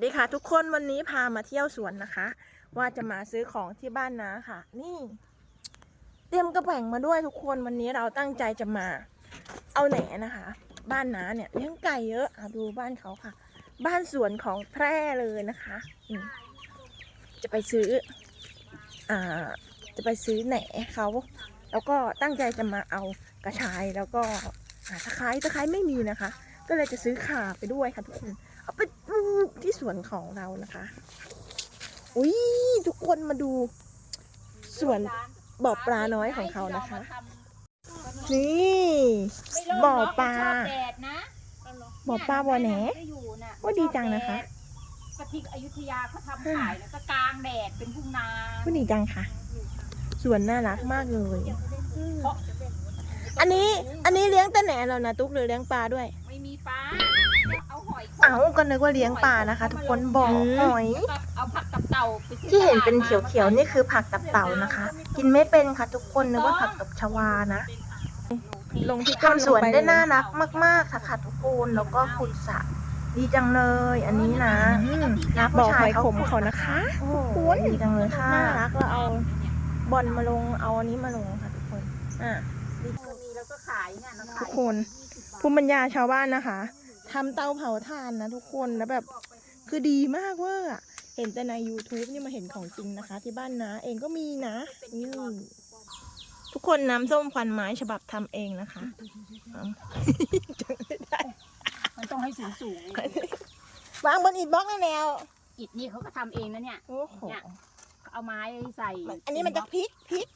สวัสดีค่ะทุกคนวันนี้พามาเที่ยวสวนนะคะ ว่าจะมาซื้อของที่บ้านนาค่ะ นี่ เตรียมกระแป่งมาด้วยทุกคนวันนี้เราตั้งใจจะมา เอาแหนนะคะ บ้านนาเนี่ยเลี้ยงไก่เยอะอดูบ้านเขาค่ะ บ้านสวนของแพร่เลยนะคะจะไปซื้อ อ่า จะไปซื้อแหนเขาแล้วก็ตั้งใจจะมาเอากระชายแล้วก็ตะไคร้ตะไคร้ไม่มีนะคะ ก็เลยจะซื้อข่าไปด้วยค่ะทุกคน เอาไปปลูกที่สวนของเรานะคะ อุ้ยทุกคนมาดูสวนบ่อปลาน้อยของเขานะคะ นี่บ่อปลาบ่อปลาบ่อแหนว่าดีจังนะคะกะทิอยุธยาเขาทำขายแล้วก็กลางแดดเป็นทุ่งนาว่าดีจังค่ะสวนน่ารักมากเลย อันนี้อันนี้เลี้ยงแต่แหนเรานะตุ๊กหรือเลี้ยงปลาด้วยไม่มี ปลาเอาหอยเอ้าก็นึกว่าเลี้ยงปลานะคะ ทุกคนบ่อหอย เอาผักกับเต่าไปซื้อที่เห็นเป็นตลาดเขียวๆนี่คือผักตับเต่านะคะ กินไม่เป็นค่ะ ทุกคนนึกว่าผักตบชวานะลงที่ทำสวนได้น่ารักมากๆค่ะค่ะทุกคนแล้วก็ขุดสระดีจังเลย อันนี้นะนะผู้ชายเขาขุดเขานะคะโอ้โหดีจังเลยค่ะน่ารักแล้วเอาบอลมาลงเอาอันนี้มาลงค่ะทุกคนอะมี แล้วก็ขายเนี่ยเราทุขากยคนภูมิปัญญาชาวบ้านนะคะทำเตาเผาถ่านนะทุกคนแล้วแบบคือดีมากเว่าเห็นแต่ใน YouTube นี่มาเห็นของจริงนะคะ ที่บ้านนะเองก็มีนะนี่ทุกคนน้ำส้มควันไม้ฉบับทำเองนะคะเอาจำไม่ได้มันต้องให้สูงสูงวางบนอิฐบล็อกนั่นแนวๆอิฐนี่เขาก็ทำเองนะเนี่ย โอ้โหเนี่ย เอาไม้ใส่อันนี้มันจะพลิกพลิก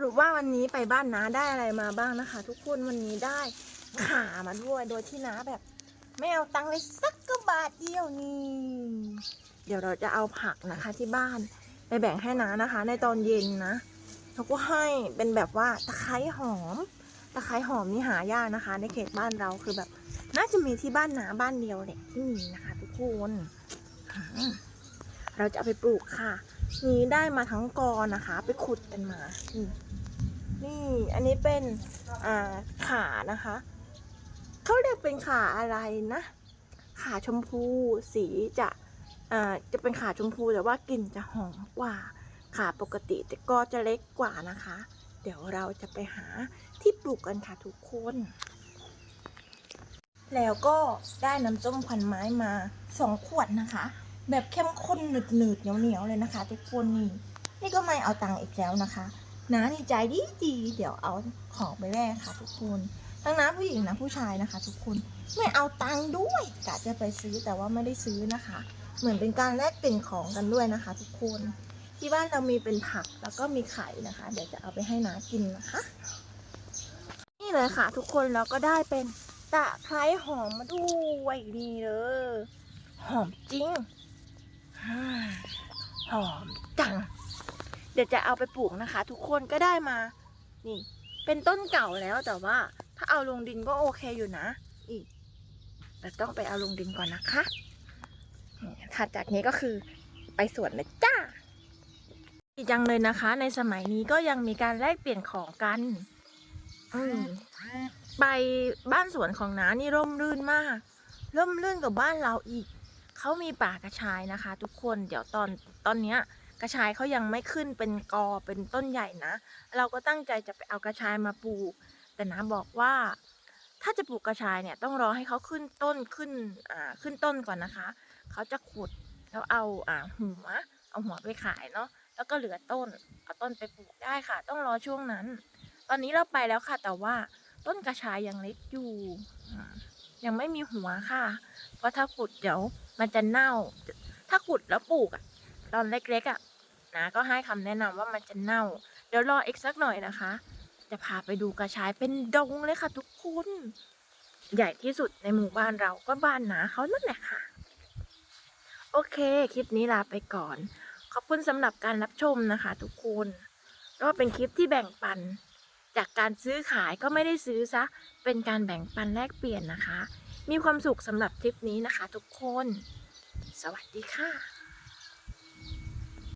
สรุปว่าวันนี้ไปบ้านน้าได้อะไรมาบ้างนะคะ ทุกคนวันนี้ได้ขามาด้วยโดยที่น้าแบบ ไม่เอาตังค์เลยสักกระบาทเดียวนี่เดี๋ยวเราจะเอาผักนะคะที่บ้านไปแบ่งให้น้านะคะ ในตอนเย็นนะแล้วก็ให้เป็นแบบว่าตะไคร้หอม ตะไคร้หอมนี่หายากนะคะ ในเขตบ้านเราคือแบบ น่าจะมีที่บ้านน้าบ้านเดียวแหละที่มีนะคะ ทุกคนเราจะเอาไปปลูกค่ะ นี้ได้มาทั้งกอนะคะ ไปขุดกันมานี่นี่อันนี้เป็นอ่าขานะคะเขาเรียกเป็นขาอะไรนะ ขาชมพูสีจะอ่าจะเป็นขาชมพูแต่ว่ากลิ่นจะหอมกว่าขาปกติแต่ก็จะเล็กกว่านะคะ เดี๋ยวเราจะไปหาที่ปลูกกันค่ะทุกคน แล้วก็ได้น้ำส้มพันไม้มาสองขวดนะคะ แบบเข้มข้นหนืดหนืดๆเหนียวเหนียวๆเลยนะคะ ทุกคนนี่นี่ก็ไม่เอาตังค์อีกแล้วนะคะน้านี่ใจดีดีเดี๋ยวเอาของไปแลกค่ะ ทุกคนทั้งน้าผู้หญิงนะผู้ชายนะคะ ทุกคนไม่เอาตังค์ด้วยกะจะไปซื้อแต่ว่าไม่ได้ซื้อนะคะ เหมือนเป็นการแลกเปลี่ยนของกันด้วยนะคะ ทุกคนที่บ้านเรามีเป็นผักแล้วก็มีไข่นะคะ เดี๋ยวจะเอาไปให้น้ากินนะคะ นี่เลยค่ะ ทุกคนเราก็ได้เป็นตะไคร้หอมมาด้วยนี่เลยหอมจริง หอมจัง เดี๋ยวจะเอาไปปลูกนะคะ ทุกคนก็ได้มา นี่ เป็นต้นเก่าแล้วแต่ว่า ถ้าเอาลงดินก็โอเคอยู่นะอีกแต่ต้องไปเอาลงดินก่อนนะคะถัดจากนี้ก็คือไปสวนเลยจ้าดีจังเลยนะคะ ในสมัยนี้ก็ยังมีการแลกเปลี่ยนของกันไปบ้านสวนของน้านี่ร่มรื่นมาก ร่มรื่นกว่าบ้านเราอีก เขามีป่ากระชายนะคะ ทุกคนเดี๋ยวตอนตอนเนี้ยกระชายเขายังไม่ขึ้นเป็นกอเป็นต้นใหญ่นะ เราก็ตั้งใจจะไปเอากระชายมาปลูก แต่น้าบอกว่า ถ้าจะปลูกกระชายเนี่ยต้องรอให้เขาขึ้นต้นขึ้นอ่าขึ้นต้นก่อนนะคะ เขาจะขุดแล้วเอาอ่าหัวเอาหัวไปขายเนาะแล้วก็เหลือต้นเอาต้นไปปลูกได้ค่ะ ต้องรอช่วงนั้น ตอนนี้เราไปแล้วค่ะ แต่ว่าต้นกระชายยังเล็กอยู่อ่า ยังไม่มีหัวค่ะ เพราะถ้าขุดเดี๋ยวมันจะเน่า ถ้าขุดแล้วปลูกอะตอนเล็กๆอะนะก็ให้คำแนะนำว่ามันจะเน่า เดี๋ยวรออีกสักหน่อยนะคะ จะพาไปดูกระชายเป็นดงเลยค่ะทุกคนใหญ่ที่สุดในหมู่บ้านเราก็บ้านหนาเขานั่นแหละค่ะ โอเค คลิปนี้ลาไปก่อน ขอบคุณสำหรับการรับชมนะคะ ทุกคนก็เป็นคลิปที่แบ่งปัน จากการซื้อขายก็ไม่ได้ซื้อซะ เป็นการแบ่งปันแลกเปลี่ยนนะคะ มีความสุขสำหรับทริปนี้นะคะ ทุกคน สวัสดีค่ะ